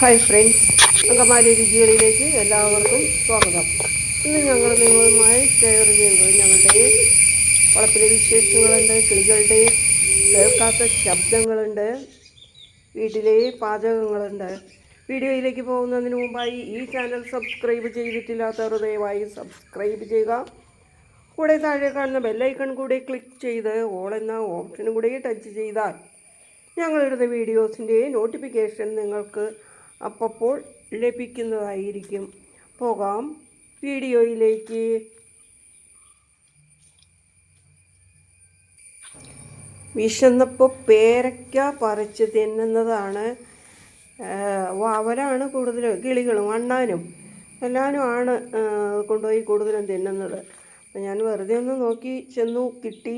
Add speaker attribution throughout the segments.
Speaker 1: Hi friends. Angamaly രുചികളിലേക്ക് എല്ലാവർക്കും സ്വാഗതം. ഇന്ന് ഞങ്ങൾ നിങ്ങളുമായി ഷെയർ ചെയ്യുന്നത് ഞങ്ങളുടെ വളപ്പിലെ വിശേഷങ്ങളുണ്ട് കിളികളുടെ കേൾക്കാത്ത ശബ്ദങ്ങളുണ്ട് വീട്ടിലെ പാചകങ്ങളുണ്ട്. വീഡിയോയിലേക്ക് പോകുന്നതിന് മുമ്പായി ഈ ചാനൽ സബ്സ്ക്രൈബ് ചെയ്തിട്ടില്ലാത്തവർ ദയവായി സബ്സ്ക്രൈബ് ചെയ്യുക. കൂടെ താഴെ കാണുന്ന ബെല്ലൈക്കൺ കൂടി ക്ലിക്ക് ചെയ്ത് ഓൾ എന്ന ഓപ്ഷനും കൂടി ടച്ച് ചെയ്താൽ ഞങ്ങളുടെ വീഡിയോസിന്റെ നോട്ടിഫിക്കേഷൻ നിങ്ങൾക്ക് അപ്പോൾ ലഭിക്കുന്നതായിരിക്കും. പോകാം. വീഡിയോയിലേക്ക്. വിശന്നപ്പോൾ പേരയ്ക്ക പറിച്ച് തിന്നുന്നതാണ് അവരാണ് കൂടുതലും കിളികളും അണ്ണാനും എല്ലാവരും ആണ് ആ, കൊണ്ടുപോയി കൂടുതലും തിന്നുന്നത്. അപ്പം ഞാൻ വെറുതെ ഒന്ന് നോക്കി ചെന്നു കിട്ടി.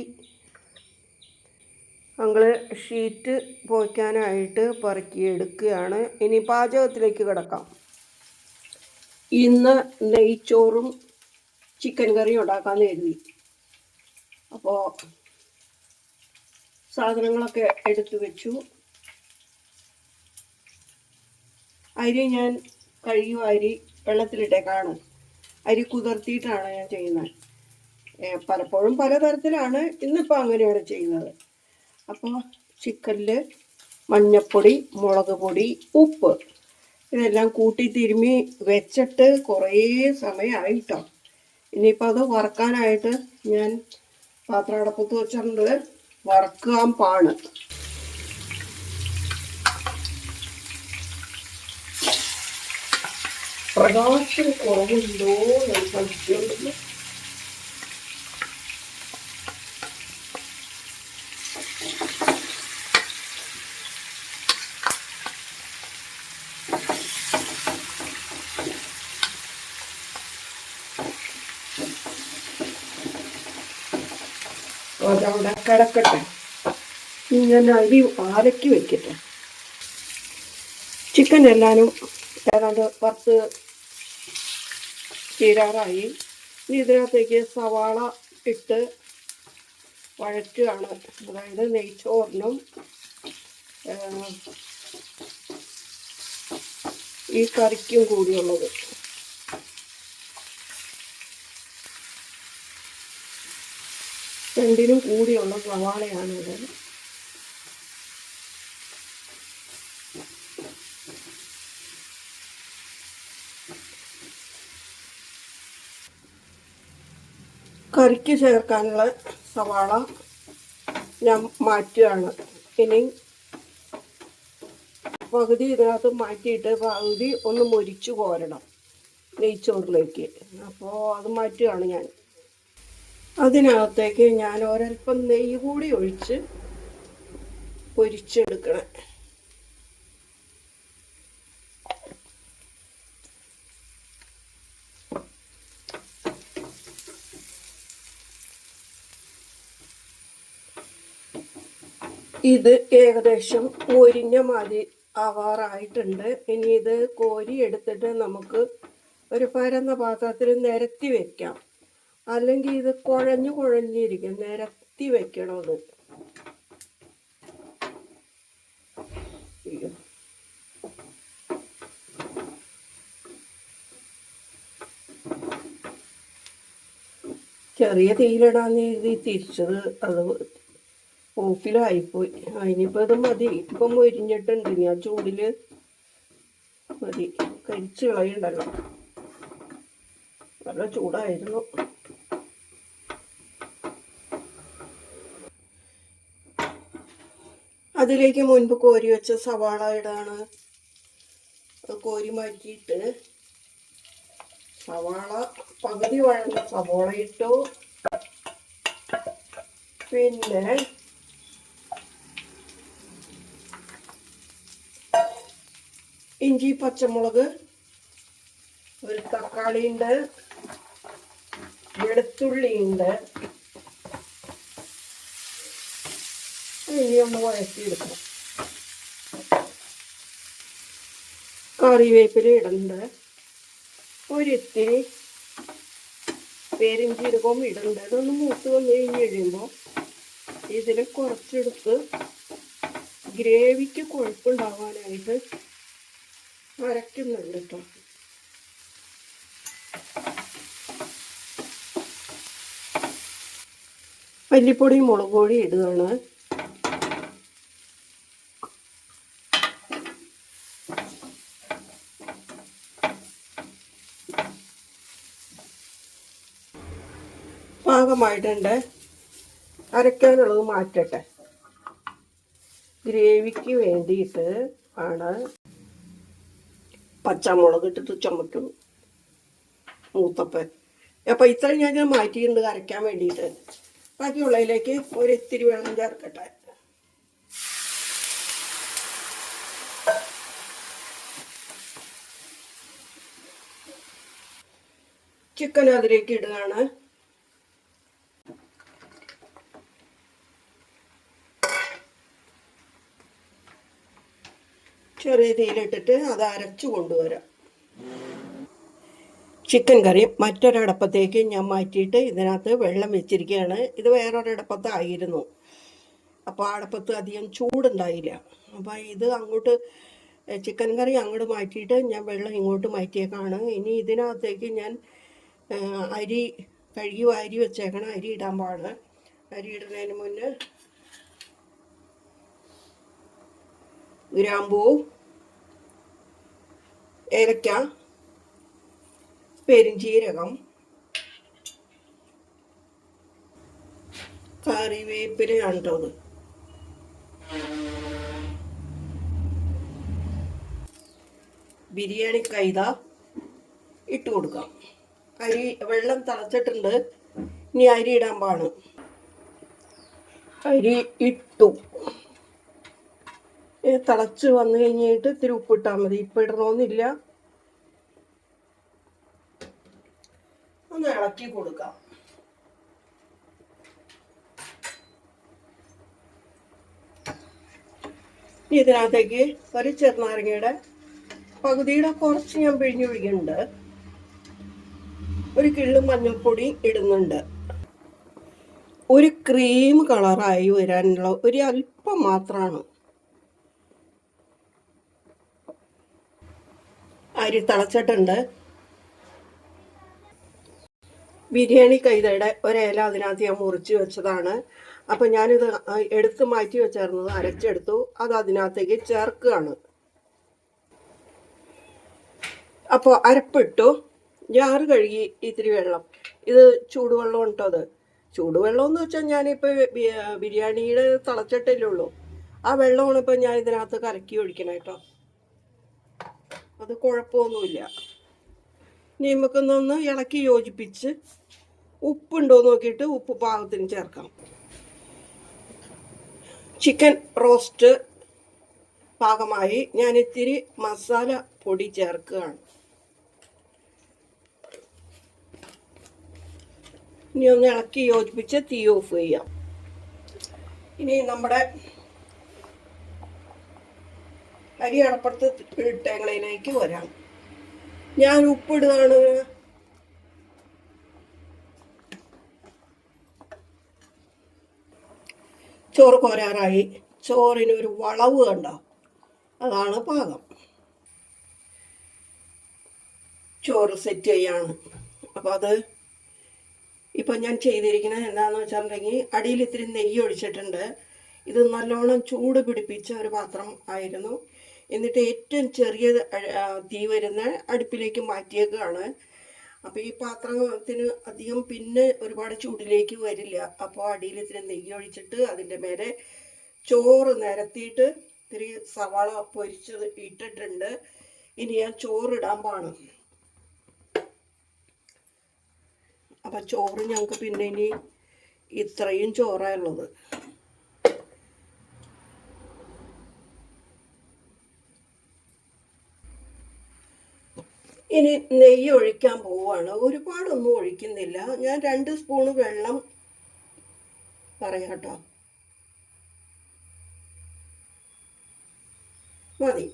Speaker 1: അങ്ങൾ ഷീറ്റ് പോയ്ക്കാനായിട്ട് പറക്കി എടുക്കുകയാണ് ഇനി പാചകത്തിലേക്ക് കിടക്കാം. ഇന്ന് നെയ്ച്ചോറും ചിക്കൻ കറിയും ഉണ്ടാക്കാമെന്ന് കരുതി. അപ്പോൾ സാധനങ്ങളൊക്കെ എടുത്തു വെച്ചു. അരി ഞാൻ കഴിയും അരി വെള്ളത്തിലിട്ടേക്കാണ്. അരി കുതിർത്തിയിട്ടാണ് ഞാൻ ചെയ്യുന്നത്. പലപ്പോഴും പലതരത്തിലാണ് ഇന്നിപ്പോൾ അങ്ങനെയാണ് ചെയ്യുന്നത്. അപ്പോൾ ചിക്കനിൽ മഞ്ഞപ്പൊടി മുളക് പൊടി ഉപ്പ് ഇതെല്ലാം കൂട്ടി തിരുമ്മി വെച്ചിട്ട് കുറേ സമയമായിട്ടോ ഇനിയിപ്പോൾ അത് വറക്കാനായിട്ട് ഞാൻ പാത്രം അടപ്പത്ത് വെച്ചിട്ടുണ്ട്. വറക്കാൻ പാണ്. പ്രകാശം കുറവുണ്ടോ എന്ന് സംശയമുണ്ട്. അതവിടെ കിടക്കട്ടെ. ഞാൻ അരി ആരക്കി വെക്കട്ടെ. ചിക്കൻ എല്ലാനും ഏതാണ്ട് പത്ത് തീരാറായി. ഇനി ഇതിനകത്തേക്ക് സവാള ഇട്ട് വഴറ്റുകയാണ്. അതായത് നെയ്ച്ചോറിനും ഈ കറിക്കും കൂടിയുള്ളത്. രണ്ടിനും കൂടിയുള്ള സവാളയാണ് കറിക്ക് ചേർക്കാനുള്ള സവാള ഞാൻ മാറ്റുകയാണ് ഇനി പകുതി ഇതിനകത്ത് മാറ്റിയിട്ട് പകുതി ഒന്ന് മൊരിച്ചു കോരണം നെയ്ച്ചോറിലേക്ക്. അപ്പോൾ അത് മാറ്റുകയാണ് ഞാൻ. അതിനകത്തേക്ക് ഞാൻ ഒരൽപ്പം നെയ്യ് കൂടി ഒഴിച്ച് പൊരിച്ചെടുക്കണം. ഇത് ഏകദേശം ഒരിഞ്ഞ മാതിരി ആവാറായിട്ടുണ്ട്. ഇനി ഇത് കോരി എടുത്തിട്ട് നമുക്ക് ഒരു പരന്ന പാത്രത്തിൽ നിരത്തി വെക്കാം. അല്ലെങ്കിൽ ഇത് കുഴഞ്ഞു കുഴഞ്ഞിരിക്കും. നിരത്തി വെക്കണം. ചെറിയ തീയിലിടാന്ന് എഴുതി തിരിച്ചത് അത് ഓഫിലായിപ്പോയി അതിനിപ്പോൾ ഇത് മതി. ഇപ്പം മൊരിഞ്ഞിട്ടുണ്ട്. ഞാൻ ചൂടിൽ മതി. കരിച്ച് കളയുണ്ടല്ലോ നല്ല ചൂടായിരുന്നു. അതിലേക്ക് മുൻപ് കോരി വെച്ച സവാള ഇടാണ്. കോരി മാറ്റിയിട്ട് സവാള പകുതി വഴങ്ങ സവാള ഇട്ടു. പിന്നെ ഇഞ്ചി പച്ചമുളക് ഒരു തക്കാളി ഉണ്ട് വെളുത്തുള്ളി ഉണ്ട് ഇനി ഒന്ന് വഴറ്റിയെടുക്കണം കറിവേപ്പില ഇടണ്ട്. ഒരിത്തിരി പേരിഞ്ചീരകവും ഇടണ്ട്. അതൊന്ന് മൂത്ത് വന്നു കഴിഞ്ഞ് കഴിയുമ്പോൾ ഇതിൽ കുറച്ചെടുത്ത് ഗ്രേവിക്ക് കുഴപ്പമുണ്ടാവാനായിട്ട് അരയ്ക്കുന്നുണ്ട് കേട്ടോ മല്ലിപ്പൊടി മുളക് പൊടി ഇടുകയാണ്. പാകമായിട്ടുണ്ട്. അരയ്ക്കാനുള്ളത് മാറ്റട്ടെ. ഗ്രേവിക്ക് വേണ്ടിയിട്ട് ആണ് പച്ചമുളക് ഇട്ടിട്ട് ചുമക്കും. മൂത്തപ്പൻ. അപ്പൊ ഇത്രയും ഞാൻ ഇങ്ങനെ മാറ്റിയിട്ടുണ്ട് അരയ്ക്കാൻ വേണ്ടിയിട്ട്. ബാക്കിയുള്ളതിലേക്ക് ഒരിത്തിരി വെള്ളം ചേർക്കട്ടെ. ചിക്കൻ അതിലേക്ക് ഇടുകയാണ്. ചെറിയ തീയിലിട്ടിട്ട് അത് അരച്ചു കൊണ്ടുവരാം. ചിക്കൻ കറി മറ്റൊരടപ്പത്തേക്ക് ഞാൻ മാറ്റിയിട്ട് ഇതിനകത്ത് വെള്ളം വെച്ചിരിക്കുകയാണ്. ഇത് വേറൊരടപ്പത്തായിരുന്നു. അപ്പോൾ അടപ്പത്ത് അധികം ചൂടുണ്ടായില്ല. അപ്പോൾ ഇത് അങ്ങോട്ട് ചിക്കൻ കറി അങ്ങോട്ട് മാറ്റിയിട്ട് ഞാൻ വെള്ളം ഇങ്ങോട്ട് മാറ്റിയേക്കാണ്. ഇനി ഇതിനകത്തേക്ക് ഞാൻ അരി കഴുകി വാരി വെച്ചേക്കണം. അരി ഇടാൻ പാടില്ല. അരി ഇടുന്നതിന് മുന്നേ ഗ്രാമ്പൂ ഏലക്ക പെരിഞ്ചീരകം കറിവേപ്പിലയാണ് കേട്ടോ ബിരിയാണി കൈത ഇട്ട് കൊടുക്കാം. അരി വെള്ളം തിളച്ചിട്ടുണ്ട്. ഇനി അരി ഇടാൻ പാണ് അരി ഇട്ടു. തിളച്ച് വന്നു കഴിഞ്ഞിട്ട് ഇത്തിരി ഉപ്പിട്ടാൽ മതി. ഇപ്പം ഇടണമെന്നില്ല ഒന്ന് ഇളക്കി കൊടുക്കാം. ഇനി ഇതിനകത്തേക്ക് ഒരു ചെറുനാരങ്ങയുടെ പകുതിയുടെ കുറച്ച് ഞാൻ പിഴിഞ്ഞൊഴിക്കുന്നുണ്ട്. ഒരു കിള്ളു മഞ്ഞൾപ്പൊടി ഇടുന്നുണ്ട്. ഒരു ക്രീം കളറായി വരാനുള്ള ഒരു അല്പം മാത്രമാണ്. അരി തിളച്ചിട്ടുണ്ട്. ബിരിയാണി കൈതയുടെ ഒരേല അതിനകത്ത് ഞാൻ മുറിച്ച് വെച്ചതാണ്. അപ്പം ഞാനിത് എടുത്ത് മാറ്റി വെച്ചായിരുന്നത് അരച്ചെടുത്തു. അത് അതിനകത്തേക്ക് ചേർക്കുകയാണ്. അപ്പോൾ അരപ്പിട്ടു. ജാറ് കഴുകി ഇത്തിരി വെള്ളം. ഇത് ചൂടുവെള്ളം ഉണ്ടോ അത്. ചൂടുവെള്ളം എന്ന് വെച്ചാൽ ഞാനിപ്പോൾ ബിരിയാണിയുടെ തിളച്ചിട്ടല്ലേ ഉള്ളൂ. ആ വെള്ളമാണ് ഇപ്പം ഞാൻ ഇതിനകത്ത് കലക്കി ഒഴിക്കണം കേട്ടോ അത് കുഴപ്പമൊന്നുമില്ല. ഇനി നമുക്കൊന്നൊന്ന് ഇളക്കി യോജിപ്പിച്ച് ഉപ്പുണ്ടോ നോക്കിയിട്ട് ഉപ്പ് പാകത്തിന് ചേർക്കാം ചിക്കൻ റോസ്റ്റ് പാകമായി. ഞാൻ ഇത്തിരി മസാല പൊടി ചേർക്കുകയാണ്. ഇനി ഒന്ന് ഇളക്കി യോജിപ്പിച്ച് തീ ഓഫ് ചെയ്യാം. ഇനി നമ്മുടെ അരി അടപ്പുറത്ത് ഇട്ടേങ്ങളയിലേക്ക് വരാം. ഞാൻ ഉപ്പിടുകയാണ് ചോറ് കോരാറായി. ചോറിനൊരു വളവ് കണ്ടോ? അതാണ് പാകം. ചോറ് സെറ്റ് ചെയ്യാണ്. അപ്പോൾ അത് ഇപ്പം ഞാൻ ചെയ്തിരിക്കുന്നത് എന്താണെന്ന് വെച്ചിട്ടുണ്ടെങ്കിൽ അടിയിൽ ഇത്തിരി നെയ്യ് ഒഴിച്ചിട്ടുണ്ട്. ഇത് നല്ലോണം ചൂട് പിടിപ്പിച്ച ഒരു പാത്രം ആയിരുന്നു. എന്നിട്ട് ഏറ്റവും ചെറിയ തീ വരുന്ന അടുപ്പിലേക്ക് മാറ്റിയേക്കാണ്. അപ്പോൾ ഈ പാത്രത്തിന് അധികം പിന്നെ ഒരുപാട് ചൂടിലേക്ക് വരില്ല. അപ്പോൾ അടിയിൽ ഇത്തിരി നെയ്യ് ഒഴിച്ചിട്ട് അതിന്റെ മേലെ ചോറ് നിരത്തിയിട്ട് ഇത്തിരി സവാള പൊരിച്ചത് ഇട്ടിട്ടുണ്ട്. ഇനി ഞാൻ ചോറിടാൻ പാണ് അപ്പം ചോറ് ഞങ്ങൾക്ക് പിന്നെ ഇനി ഇത്രയും ചോറായുള്ളത് ഇനി നെയ്യ് ഒഴിക്കാൻ പോവാണ്. ഒരുപാടൊന്നും ഒഴിക്കുന്നില്ല. ഞാൻ രണ്ട് സ്പൂണ് വെള്ളം പറയാം കേട്ടോ. മതി.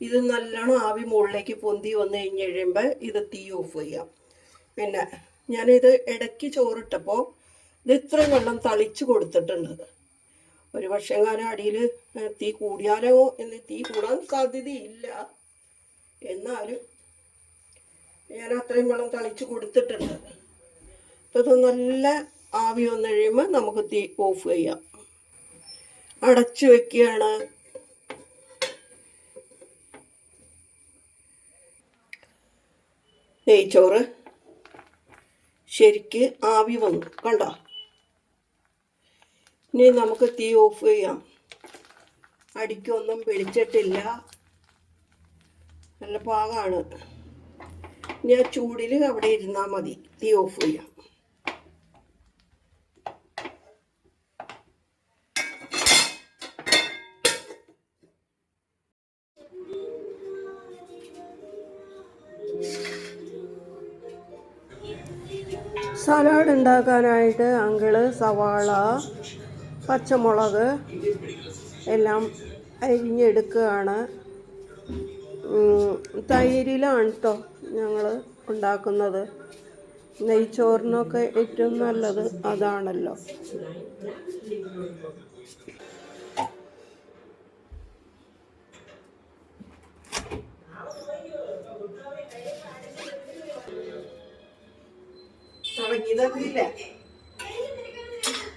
Speaker 1: ഇത് നല്ലോണം ആവി മുകളിലേക്ക് പൊന്തി വന്നു കഴിഞ്ഞ് കഴിയുമ്പോൾ ഇത് തീ ഓഫ് ചെയ്യാം. പിന്നെ ഞാനിത് ഇടയ്ക്ക് ചോറിട്ടപ്പോൾ ഇത് ഇത്രയും വെള്ളം തളിച്ച് കൊടുത്തിട്ടുണ്ട് ഒരു പക്ഷേ കാലം അടിയിൽ തീ കൂടിയാലോ എന്ന് തീ കൂടാൻ സാധ്യതയില്ല. എന്നാലും ഞാൻ അത്രയും വെള്ളം തളിച്ച് കൊടുത്തിട്ടുണ്ട്. അപ്പോൾ ഇത് നല്ല ആവി വന്നു കഴിയുമ്പോൾ നമുക്ക് തീ ഓഫ് ചെയ്യാം. അടച്ചു വെക്കുകയാണ്. നെയ്ച്ചോറ് ശരിക്ക് ആവി വന്നു. കണ്ടോ? ഇനി നമുക്ക് തീ ഓഫ് ചെയ്യാം. അടിക്കൊന്നും പിടിച്ചിട്ടില്ല. നല്ല പാകമാണ് ഇനി ആ ചൂടിൽ അവിടെ ഇരുന്നാൽ മതി. തീ ഓഫ് ചെയ്യാം. സലാഡ് ഉണ്ടാക്കാനായിട്ട് അങ്കിൾ സവാള പച്ചമുളക് എല്ലാം അരിഞ്ഞെടുക്കുകയാണ്. തൈരിലാണ് കേട്ടോ ഞങ്ങൾ ഉണ്ടാക്കുന്നത്. നെയ്ച്ചോറിനൊക്കെ ഏറ്റവും നല്ലത് അതാണല്ലോ.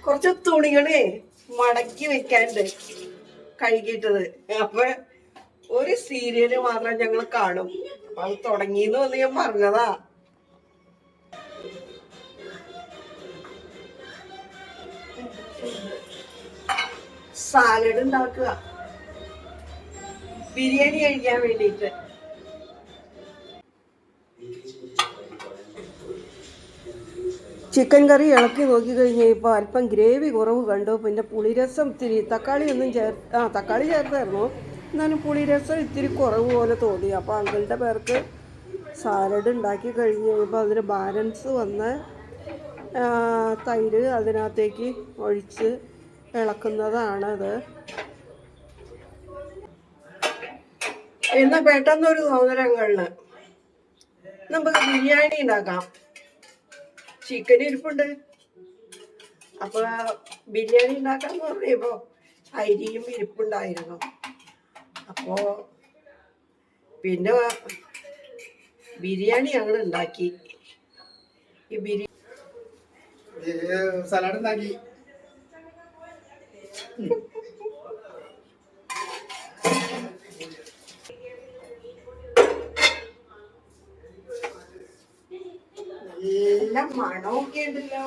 Speaker 1: കുറച്ച് തുണികളെ മടക്കി വെക്കാണ്ട് കഴുകിയിട്ടത്. അപ്പൊ ഒരു സീരിയൽ മാത്രം ഞങ്ങൾ കാണും. അപ്പൊ അത് തുടങ്ങിയെന്ന് വന്ന് ഞാൻ പറഞ്ഞതാ. സാലഡ് ഉണ്ടാക്കുക. ബിരിയാണി കഴിക്കാൻ വേണ്ടിയിട്ട്. ചിക്കൻ കറി ഇളക്കി നോക്കി കഴിഞ്ഞപ്പോൾ അല്പം ഗ്രേവി കുറവ് കണ്ടു. പിന്നെ പുളിരസം ഇത്തിരി തക്കാളി ഒന്നും ചേർ ആ തക്കാളി ചേർത്തായിരുന്നു. എന്നാലും പുളിരസം ഇത്തിരി കുറവ് പോലെ തോന്നി. അപ്പോൾ അങ്കിളുടെ പേർക്ക് സാലഡ് ഉണ്ടാക്കി കഴിഞ്ഞ് കഴിയുമ്പോൾ അതിന് ബാലൻസ് വന്ന് തൈര് അതിനകത്തേക്ക് ഒഴിച്ച് ഇളക്കുന്നതാണത് എന്നാൽ പെട്ടെന്നൊരു തോന്നലങ്ങളിൽ നമുക്ക് ബിരിയാണി ഉണ്ടാക്കാം. ചിക്കൻ ഇരിപ്പുണ്ട്. അപ്പോൾ ബിരിയാണി ഉണ്ടാക്കാന്ന് പറഞ്ഞപ്പോ അരിയും ഇരിപ്പുണ്ടായിരുന്നു. അപ്പോ പിന്നെ ബിരിയാണി ഞങ്ങൾ ഉണ്ടാക്കി ഈ ബിരിയാണി
Speaker 2: സലാഡ് ഉണ്ടാക്കി
Speaker 1: നല്ല മണമൊക്കെ ഉണ്ടല്ലോ.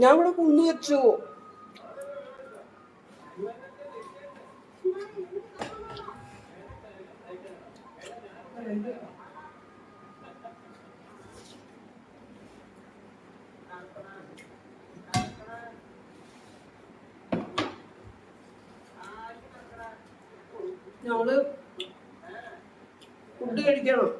Speaker 1: ഞാൻ ഇവിടെ കുന്നു വെച്ചു. ഞങ്ങൾ ഫുഡ് കഴിക്കണം.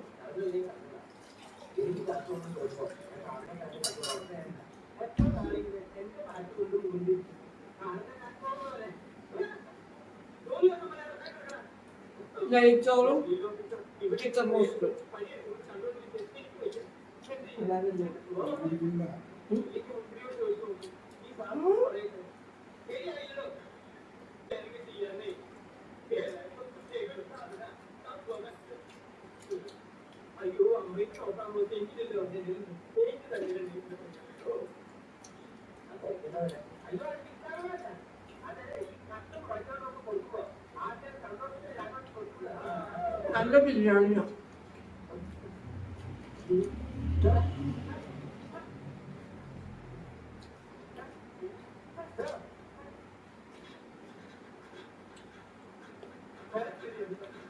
Speaker 1: ചോറും ചിക്കൻ റോസ്റ്റ് എല്ലാവരും നല്ല ബിരിയാണിയാ Thank you.